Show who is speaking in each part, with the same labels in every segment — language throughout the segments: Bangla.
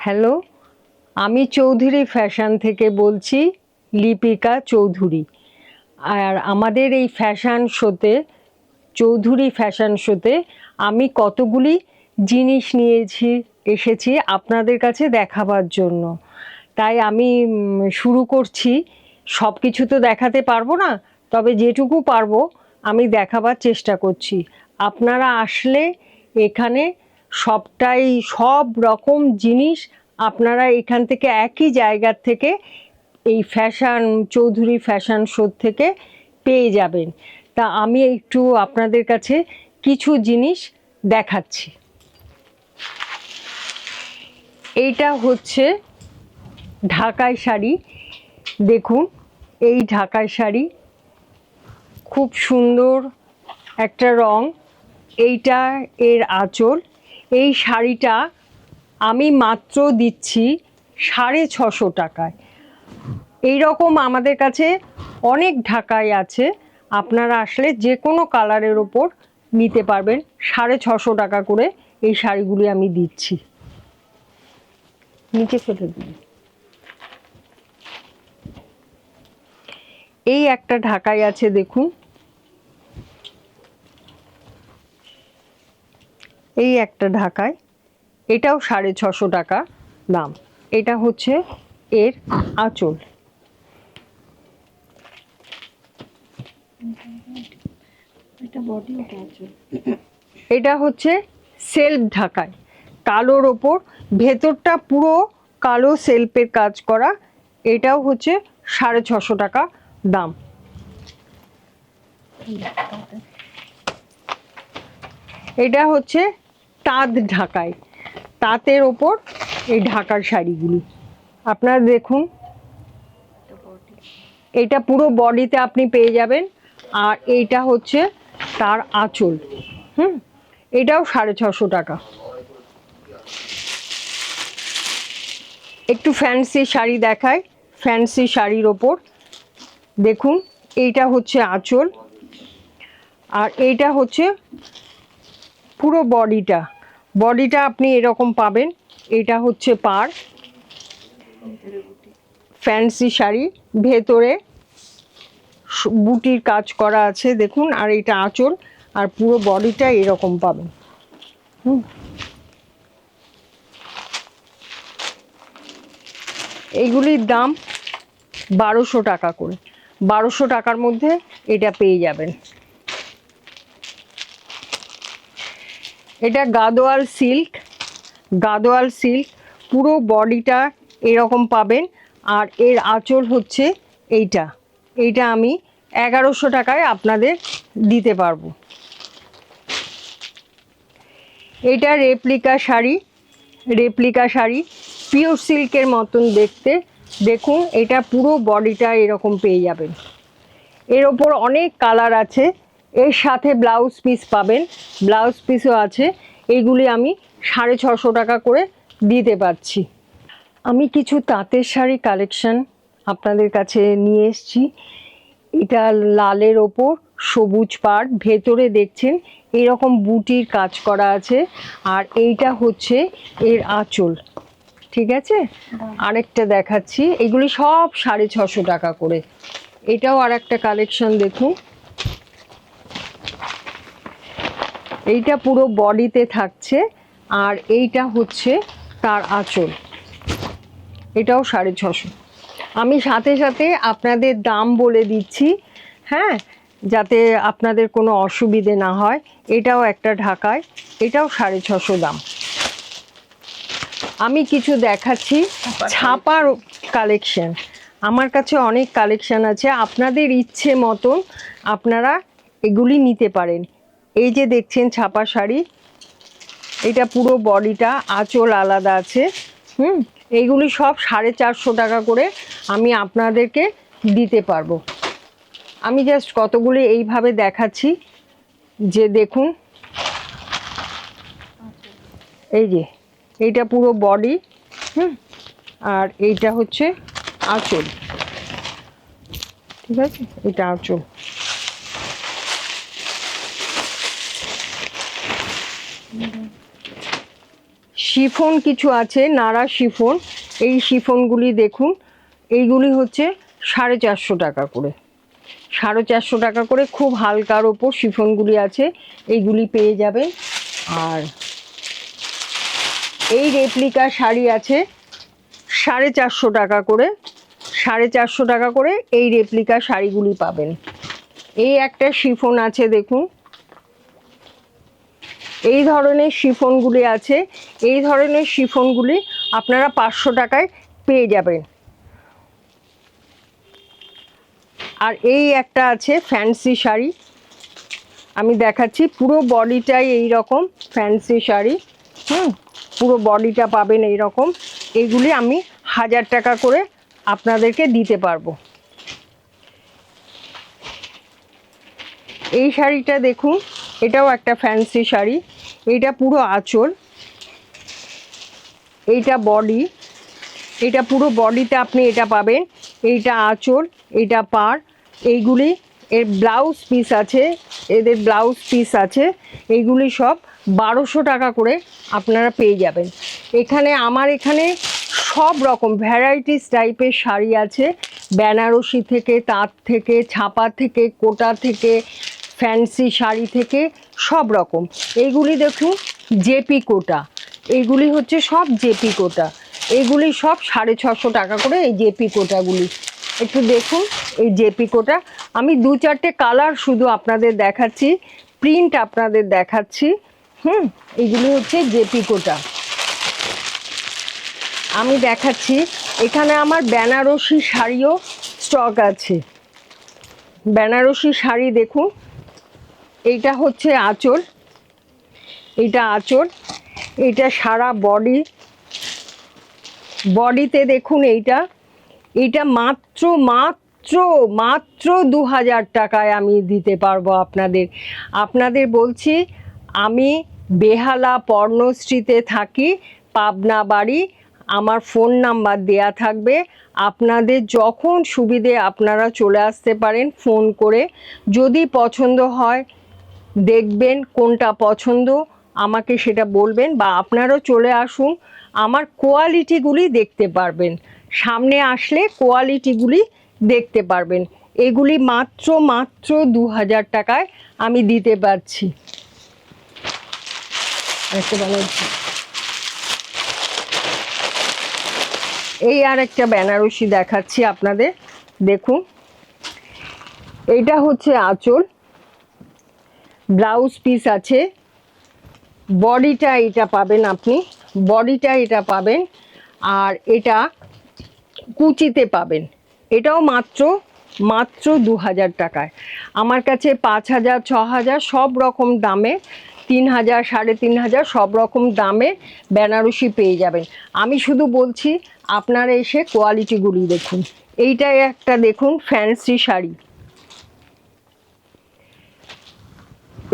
Speaker 1: হ্যালো আমি চৌধুরী ফ্যাশন থেকে বলছি, লিপিকা চৌধুরী। আর আমাদের এই ফ্যাশন শোতে চৌধুরী ফ্যাশন শোতে আমি কতগুলি জিনিস নিয়েছি, এসেছি আপনাদের কাছে দেখাবার জন্য। তাই আমি শুরু করছি। সব কিছু তো দেখাতে পারব না, তবে যেটুকু পারব, আমি দেখাবার চেষ্টা করছি। আপনারা আসলে এখানে সবটাই সব রকম জিনিস আপনারা এখান থেকে একই জায়গার থেকে এই ফ্যাশন, চৌধুরী ফ্যাশন শো থেকে পেয়ে যাবেন। তা আমি একটু আপনাদের কাছে কিছু জিনিস দেখাচ্ছি। এইটা হচ্ছে ঢাকাই শাড়ি। দেখুন, এই ঢাকাই শাড়ি খুব সুন্দর একটা রং। এইটা এর আঁচল এই শাড়িটা আমি মাত্র দিচ্ছি সাড়ে ছশো টাকায়। এই রকম আমাদের কাছে অনেক ঢাকাই আছে। আপনারা আসলে যে কোনো কালারের ওপর নিতে পারবেন। সাড়ে ছশো টাকা করে এই শাড়িগুলি আমি দিচ্ছি। নিচে ফেলে দিন। এই একটা ঢাকাই আছে, দেখুন। এই একটা ঢাকায়। এটাও সাড়ে ছশো টাকা দাম। এটা হচ্ছে এর আঁচল।
Speaker 2: এটা
Speaker 1: হচ্ছে সেলফ ঢাকায়। কালোর ওপর ভেতরটা পুরো কালো সেলফের কাজ করা। এটাও হচ্ছে সাড়ে ছশো টাকা দাম। এটা হচ্ছে তাঁত ঢাকায়। তাঁতের ওপর এই ঢাকার শাড়িগুলি। আপনারা দেখুন,
Speaker 2: এটা
Speaker 1: পুরো বডিতে আপনি পেয়ে যাবেন। আর এইটা হচ্ছে তার আঁচল। হুম? এটাও সাড়ে ছশো টাকা। একটু ফ্যান্সি শাড়ি দেখায়, ফ্যান্সি শাড়ির ওপর। দেখুন, এইটা হচ্ছে আঁচল। আর এইটা হচ্ছে পুরো বডিটা বডিটা আপনি এরকম পাবেন। এটা হচ্ছে পার ফ্যান্সি শাড়ি। ভেতরে বুটির কাজ করা আছে, দেখুন, আর এটা আঁচল, আর পুরো বডিটা এরকম পাবেন। হুম। এইগুলির দাম বারোশো টাকা করে। বারোশো টাকার মধ্যে এটা পেয়ে যাবেন। এটা গাদোয়াল সিল্ক গাদোয়াল সিল্ক, পুরো বডিটা এরকম পাবেন। আর এর আঁচল হচ্ছে এইটা। এইটা আমি এগারোশো টাকায় আপনাদের দিতে পারব। এটা replica sari replica sari, pure সিল্কের মতন দেখতে। দেখুন, এটা পুরো বডিটা এরকম পেয়ে যাবেন। এর ওপর অনেক কালার আছে। এর সাথে ব্লাউজ পিস পাবেন। ব্লাউজ পিসও আছে। এইগুলি আমি সাড়ে ছশো টাকা করে দিতে পারছি। আমি কিছু তাঁতের শাড়ি কালেকশন আপনাদের কাছে নিয়ে এসেছি। এটা লালের ওপর সবুজ পাড়। ভেতরে দেখছেন এরকম বুটির কাজ করা আছে। আর এইটা হচ্ছে এর আঁচল। ঠিক আছে? আরেকটা দেখাচ্ছি। এগুলি সব সাড়ে ছশো টাকা করে। এটাও আর একটা কালেকশন দেখুন। এইটা পুরো বডিতে থাকছে আর এইটা হচ্ছে তার আঁচল। এটাও সাড়ে ছশো। আমি সাথে সাথে আপনাদের দাম বলে দিচ্ছি হ্যাঁ যাতে আপনাদের কোনো অসুবিধে না হয়। এটাও একটা ঢাকায় এটাও সাড়ে ছশো দাম। আমি কিছু দেখাচ্ছি ছাপার কালেকশন। আমার কাছে অনেক কালেকশন আছে। আপনাদের ইচ্ছে মতন আপনারা এগুলি নিতে পারেন। এই যে দেখছেন ছাপা শাড়ি, এটা পুরো বডিটা আঁচল আলাদা আছে, হুম? এইগুলি সব সাড়ে চারশো টাকা করে আমি আপনাদেরকে দিতে পারব। আমি জাস্ট কতগুলি এইভাবে দেখাচ্ছি, যে দেখুন। এই যে, এইটা পুরো বডি, হুম? আর এইটা হচ্ছে আঁচল। ঠিক আছে? এটা আঁচল। শিফন কিছু আছে, নাড়া শিফন। এই শিফনগুলি দেখুন, এইগুলি হচ্ছে সাড়ে চারশো টাকা করে। সাড়ে চারশো টাকা করে খুব হালকার ওপর শিফনগুলি আছে, এইগুলি পেয়ে যাবেন। আর এই রেপ্লিকা শাড়ি আছে, সাড়ে চারশো টাকা করে। সাড়ে চারশো টাকা করে এই রেপ্লিকা শাড়িগুলি পাবেন। এই একটা শিফন আছে, দেখুন। এই ধরনের শিফনগুলি আছে, এই ধরনের শিফনগুলি আপনারা পাঁচশো টাকায় পেয়ে যাবেন। আর এই একটা আছে ফ্যান্সি শাড়ি। আমি দেখাচ্ছি, পুরো বডিটাই এই রকম ফ্যান্সি শাড়ি। হুম, পুরো বডিটা পাবেন এই রকম এইগুলি আমি হাজার টাকা করে আপনাদেরকে দিতে পারব। এই শাড়িটা দেখুন এটাও একটা ফ্যান্সি শাড়ি। এইটা পুরো আঁচল। এইটা বডি এটা পুরো বডিতে আপনি এটা পাবেন। এইটা আঁচল এটা পার এইগুলি এর ব্লাউজ পিস আছে, এদের ব্লাউজ পিস আছে। এইগুলি সব বারোশো টাকা করে আপনারা পেয়ে যাবেন। এখানে আমার এখানে সব রকম ভ্যারাইটিস টাইপের শাড়ি আছে। বেনারসি থেকে, তাঁত থেকে, ছাপা থেকে, কোটা থেকে ফ্যান্সি শাড়ি থেকে সব রকম। এইগুলি দেখুন, জেপি কোটা। এইগুলি হচ্ছে সব জেপি কোটা। এইগুলি সব সাড়ে ছশো টাকা করে এই জেপি কোটাগুলি। একটু দেখুন এই জেপি কোটা। আমি দু চারটে কালার শুধু আপনাদের দেখাচ্ছি, প্রিন্ট আপনাদের দেখাচ্ছি। হুম এইগুলি হচ্ছে জেপি কোটা। আমি দেখাচ্ছি, এখানে আমার বেনারসি শাড়িও স্টক আছে। বেনারসি শাড়ি দেখুন এইটা হচ্ছে আঁচল। এইটা আঁচল। এইটা সারা বডি। বডিতে দেখুন এইটা। এইটা মাত্র মাত্র মাত্র দু হাজার টাকায় আমি দিতে পারব আপনাদের। আপনাদের বলছি, আমি বেহালা পর্ণশ্রীতে থাকি, পাবনা বাড়ি। আমার ফোন নাম্বার দেয়া থাকবে। আপনাদের যখন সুবিধে আপনারা চলে আসতে পারেন ফোন করে। যদি পছন্দ হয় দেখবেন কোনটা পছন্দ, আমাকে সেটা বলবেন বা আপনারাও চলে আসুন, আমার কোয়ালিটিগুলি দেখতে পারবেন। সামনে আসলে কোয়ালিটিগুলি দেখতে পারবেন। এগুলি মাত্র মাত্র দু হাজার টাকায় আমি দিতে পারছি। এই আর একটা বেনারসি দেখাচ্ছি আপনাদের। দেখুন, এইটা হচ্ছে আঁচল। ব্লাউজ পিস আছে। বডিটা এটা পাবেন আপনি। বডিটা এটা পাবেন। আর এটা কুচিতে পাবেন। এটাও মাত্র মাত্র দু হাজার টাকায়। আমার কাছে পাঁচ হাজার ছ হাজার সব রকম দামে তিন হাজার সাড়ে তিন হাজার সব রকম দামে বেনারসি পেয়ে যাবেন। আমি শুধু বলছি, আপনারা এসে কোয়ালিটিগুলি দেখুন। এইটাই একটা দেখুন ফ্যান্সি শাড়ি।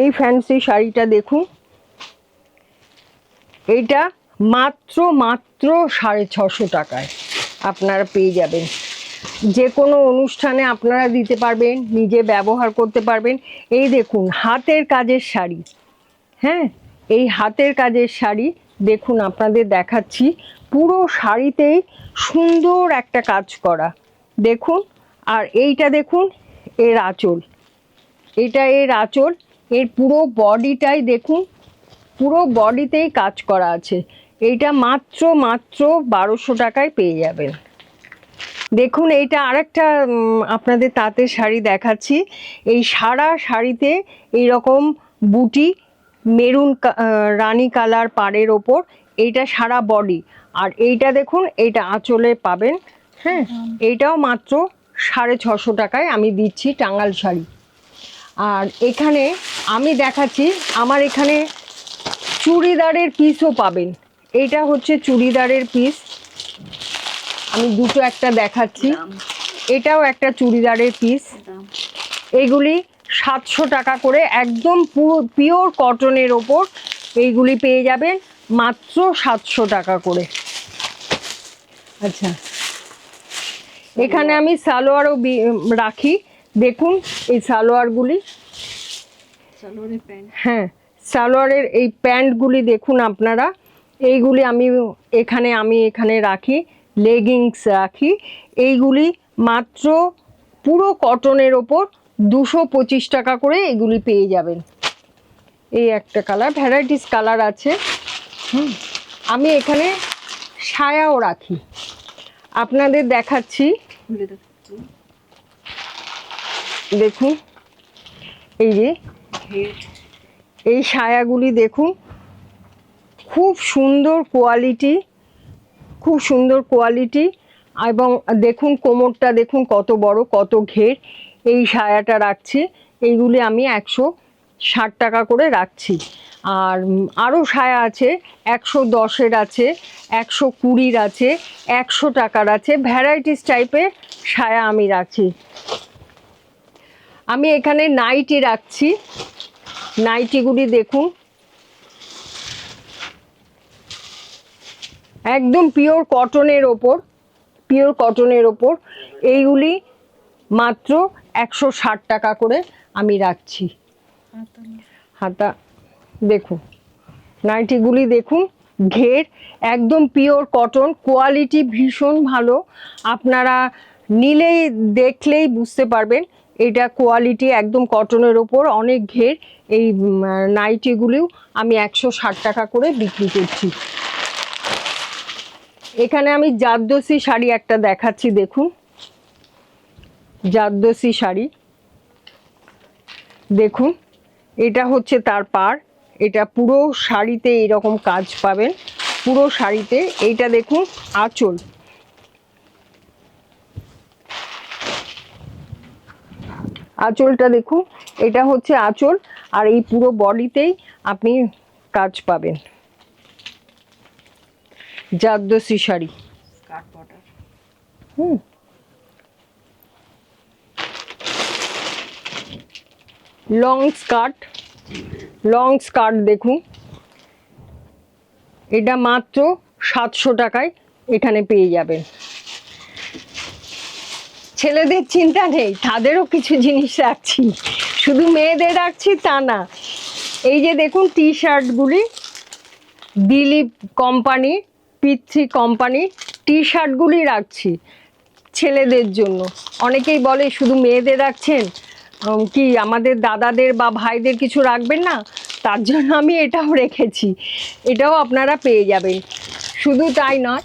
Speaker 1: এই ফ্যান্সি শাড়িটা দেখুন। এইটা মাত্র মাত্র সাড়ে ছশো টাকায় আপনারা পেয়ে যাবেন। যে কোনো অনুষ্ঠানে আপনারা দিতে পারবেন, নিজে ব্যবহার করতে পারবেন। এই দেখুন, হাতের কাজের শাড়ি। হ্যাঁ এই হাতের কাজের শাড়ি দেখুন, আপনাদের দেখাচ্ছি। পুরো শাড়িতেই সুন্দর একটা কাজ করা। দেখুন, আর এইটা দেখুন, এর আঁচল। এটা এর আঁচল এর পুরো বডিটাই দেখুন, পুরো বডিতেই কাজ করা আছে। এইটা মাত্র মাত্র বারোশো টাকায় পেয়ে যাবেন। দেখুন, এইটা আরেকটা আপনাদের তাঁতের শাড়ি দেখাচ্ছি। এই সারা শাড়িতে এই রকম বুটি, মেরুন রানী কালার পাড়ের ওপর এইটা সারা বডি আর এইটা দেখুন, এইটা আঁচলে পাবেন হ্যাঁ? এইটাও মাত্র সাড়ে ছশো টাকায় আমি দিচ্ছি টাঙ্গাল শাড়ি। আর এখানে আমি দেখাচ্ছি আমার এখানে চুড়িদারের পিসও পাবেন। এটা হচ্ছে চুড়িদারের পিস আমি দুটো একটা দেখাচ্ছি। এটাও একটা চুড়িদারের পিস
Speaker 2: দাম।
Speaker 1: এইগুলি সাতশো টাকা করে একদম পুরো পিওর কটনের ওপর এইগুলি পেয়ে যাবেন মাত্র সাতশো টাকা করে। আচ্ছা। এখানে আমি সালোয়ারও রাখি। দেখুন এই সালোয়ারগুলি। হ্যাঁ সালোয়ারের এই প্যান্টগুলি দেখুন আপনারা। এইগুলি আমি এখানে আমি এখানে রাখি লেগিংস রাখি। এইগুলি মাত্র পুরো কটনের ওপর দুশো পঁচিশ টাকা করে এগুলি পেয়ে যাবেন। এই একটা কালার ভ্যারাইটিস কালার আছে। হুম আমি এখানে সায়াও রাখি। আপনাদের দেখাচ্ছি। দেখুন এই যে এই সায়াগুলি দেখুন। খুব সুন্দর কোয়ালিটি খুব সুন্দর কোয়ালিটি এবং দেখুন কোমরটা, দেখুন কত বড়, কত ঘের। এই সায়াটা রাখছি। এইগুলি আমি একশো ষাট টাকা করে রাখছি। আর আরও সায়া আছে, একশো দশের আছে, একশো কুড়ির আছে, একশো টাকার আছে। ভ্যারাইটিস টাইপের সায়া আমি রাখছি। আমি এখানে নাইটি রাখছি। নাইটিগুলি দেখুন। একদম পিওর কটনের ওপর পিওর কটনের ওপর। এইগুলি মাত্র একশো ষাট টাকা করে আমি রাখছি। হাতা, দেখুন। নাইটিগুলি দেখুন, ঘের, একদম পিওর কটন কোয়ালিটি ভীষণ ভালো। আপনারা নিলেই, দেখলেই বুঝতে পারবেন এটা কোয়ালিটি একদম কটনের ওপর অনেক ঘের। এই নাইটিগুলিও আমি একশো ষাট টাকা করে বিক্রি করছি। এখানে আমি জারদোসি শাড়ি একটা দেখাচ্ছি, দেখুন। জারদোসি শাড়ি। দেখুন, এটা হচ্ছে তার পার এটা পুরো শাড়িতে এরকম কাজ পাবেন। পুরো শাড়িতে এইটা দেখুন, আঁচল। আঁচলটা দেখুন এটা হচ্ছে আঁচল আর এই পুরো বডিতেই আপনি কাজ পাবেন। জারদোসি শাড়ি। হুম। লং স্কার্ট লং স্কার্ট দেখুন। এটা মাত্র সাতশো টাকায় এখানে পেয়ে যাবেন। ছেলেদের চিন্তা নেই, তাদেরও কিছু জিনিস রাখছি। শুধু মেয়েদের রাখছি তা না। এই যে দেখুন টি শার্টগুলি Dilip company P three company টি শার্টগুলি রাখছি ছেলেদের জন্য। অনেকেই বলে, শুধু মেয়েদের রাখছেন? কি আমাদের দাদাদের বা ভাইদের কিছু রাখবেন না? তার জন্য আমি এটাও রেখেছি। এটাও আপনারা পেয়ে যাবেন। শুধু তাই নয়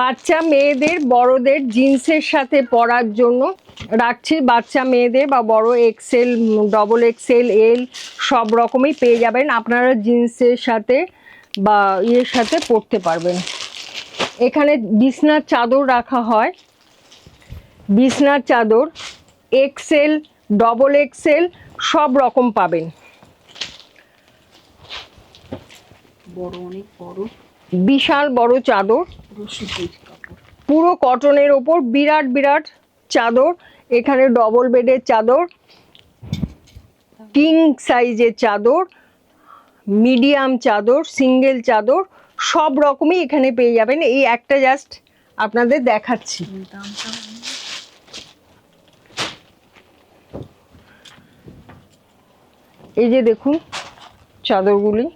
Speaker 1: বাচ্চা মেয়েদের, বড়দের জিন্সের সাথে পরার জন্য রাখছি। বাচ্চা মেয়েদের বা বড় এক্সেল ডবল এক্সেল এল সব রকমই পেয়ে যাবেন। আপনারা জিন্সের সাথে বা ইয়ের সাথে পরতে পারবেন। এখানে বিছনার চাদর রাখা হয়। বিছনার চাদর এক্সেল ডবল এক্সেল সব রকম পাবেন।
Speaker 2: বড় অনেক, বড়।
Speaker 1: বিশাল বড় চাদর।
Speaker 2: পুরো
Speaker 1: কটনের ওপর বিরাট বিরাট চাদর। এখানে ডবল বেডের চাদর কিং সাইজের চাদর মিডিয়াম চাদর সিঙ্গেল চাদর, সব রকমই এখানে পেয়ে যাবেন। এই একটা জাস্ট আপনাদের দেখাচ্ছি। এই যে দেখুন চাদরগুলি।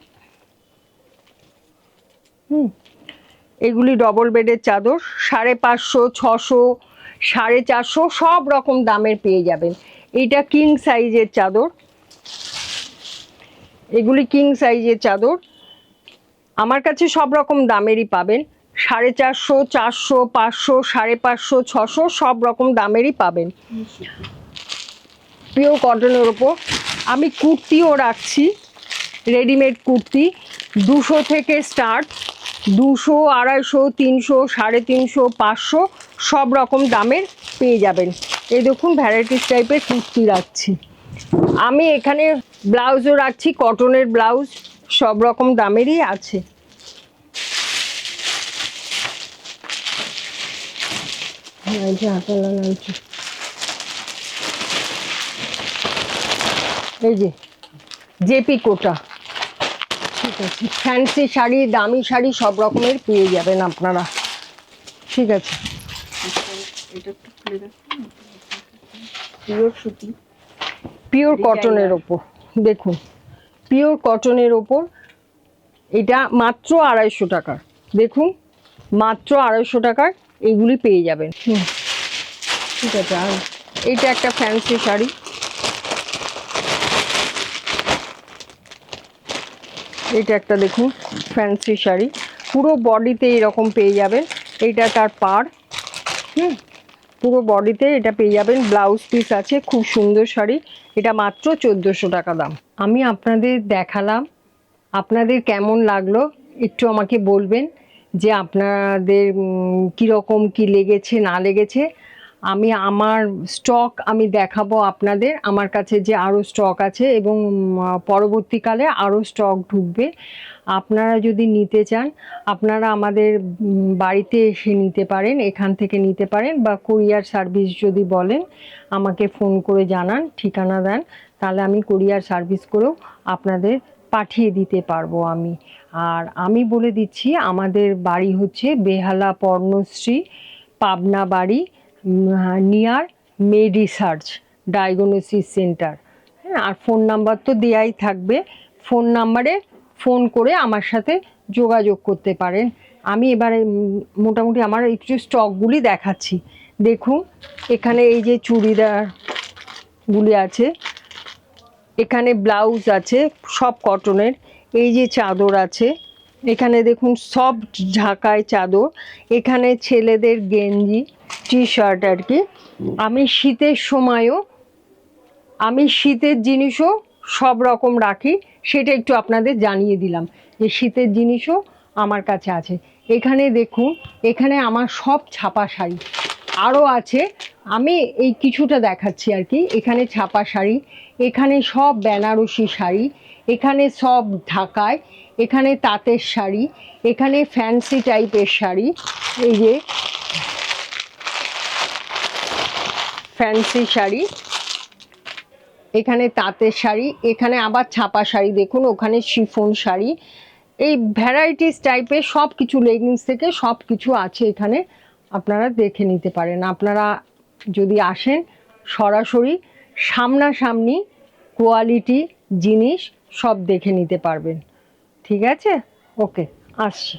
Speaker 1: হুম। এগুলি ডবল বেডের চাদর, সাড়ে পাঁচশো, ছশো, সাড়ে চারশো, সব রকম দামের পেয়ে যাবেন। এটা কিং সাইজের চাদর। এগুলি কিং সাইজের চাদর। আমার কাছে সব রকম দামেরই পাবেন। সাড়ে চারশো চারশো, পাঁচশো, সাড়ে পাঁচশো, ছশো, সব রকম দামেরই পাবেন। পিওর কটনের ওপর। আমি কুর্তিও রাখছি। রেডিমেড কুর্তি। দুশো থেকে স্টার্ট দুশো, আড়াইশো, তিনশো, সাড়ে তিনশো, পাঁচশো সব রকম দামের পেয়ে যাবেন। এই দেখুন ভ্যারাইটিস টাইপের কুর্তি রাখছি। আমি এখানে ব্লাউজও রাখছি কটনের ব্লাউজ, সব রকম দামেরই আছে। এই যে, জেপি কোটা। ঠিক আছে। ফ্যান্সি শাড়ি দামি শাড়ি সব রকমের পেয়ে যাবেন আপনারা। ঠিক আছে।
Speaker 2: পিওর সুতি।
Speaker 1: পিওর কটনের ওপর। দেখুন পিওর কটনের ওপর এটা মাত্র আড়াইশো টাকার। দেখুন মাত্র আড়াইশো টাকার এইগুলি পেয়ে যাবেন। হুম, ঠিক আছে আর এটা একটা ফ্যান্সি শাড়ি। এটা একটা দেখুন ফ্যান্সি শাড়ি। পুরো বডিতে এরকম পেয়ে যাবেন। এইটা তার পার। হুম, পুরো বডিতে এটা পেয়ে যাবেন। ব্লাউজ পিস আছে, খুব সুন্দর শাড়ি। এটা মাত্র চোদ্দোশো টাকা দাম। আমি আপনাদের দেখালাম, আপনাদের কেমন লাগল একটু আমাকে বলবেন যে আপনাদের কীরকম, কি লেগেছে, না লেগেছে। আমি আমার স্টক আমি দেখাবো আপনাদের। আমার কাছে যে আরও স্টক আছে এবং পরবর্তীকালে আরও স্টক ঢুকবে। আপনারা যদি নিতে চান, আপনারা আমাদের বাড়িতে এসে নিতে পারেন, এখান থেকে নিতে পারেন বা কুরিয়ার সার্ভিস যদি বলেন, আমাকে ফোন করে জানান, ঠিকানা দেন, তাহলে আমি কুরিয়ার সার্ভিস করেও আপনাদের পাঠিয়ে দিতে পারব আমি। আর আমি বলে দিচ্ছি, আমাদের বাড়ি হচ্ছে বেহালা পর্ণশ্রী, পাবনা বাড়ি near med research diagnosis centre হ্যাঁ আর ফোন নাম্বার তো দেয়াই থাকবে। ফোন নাম্বারে ফোন করে আমার সাথে যোগাযোগ করতে পারেন। আমি এবারে মোটামুটি আমার একটু স্টকগুলি দেখাচ্ছি। দেখুন, এখানে এই যে চুড়িদারগুলি আছে, এখানে ব্লাউজ আছে, সব কটনের এই যে চাদর আছে এখানে দেখুন, সব ঢাকায় চাদর। এখানে ছেলেদের গেঞ্জি টি শার্ট আর কি। আমি শীতের সময়ও, আমি শীতের জিনিসও সব রকম রাখি, সেটা একটু আপনাদের জানিয়ে দিলাম যে শীতের জিনিসও আমার কাছে আছে। এখানে দেখুন, এখানে আমার সব ছাপা শাড়ি। আরও আছে, আমি এই কিছুটা দেখাচ্ছি আর কি। এখানে ছাপা শাড়ি, এখানে সব বেনারসি শাড়ি, এখানে সব ঢাকায় এখানে তাঁতের শাড়ি, এখানে ফ্যান্সি টাইপের শাড়ি, এই যে ফ্যান্সি শাড়ি, এখানে তাঁতের শাড়ি, এখানে আবার ছাপা শাড়ি, দেখুন ওখানে শিফন শাড়ি, এই ভ্যারাইটিস টাইপের সব কিছু লেগিংস থেকে সব কিছু আছে এখানে, আপনারা দেখে নিতে পারেন। আপনারা যদি আসেন, সরাসরি সামনাসামনি কোয়ালিটি জিনিস সব দেখে নিতে পারবেন। ঠিক আছে? ওকে আসছি।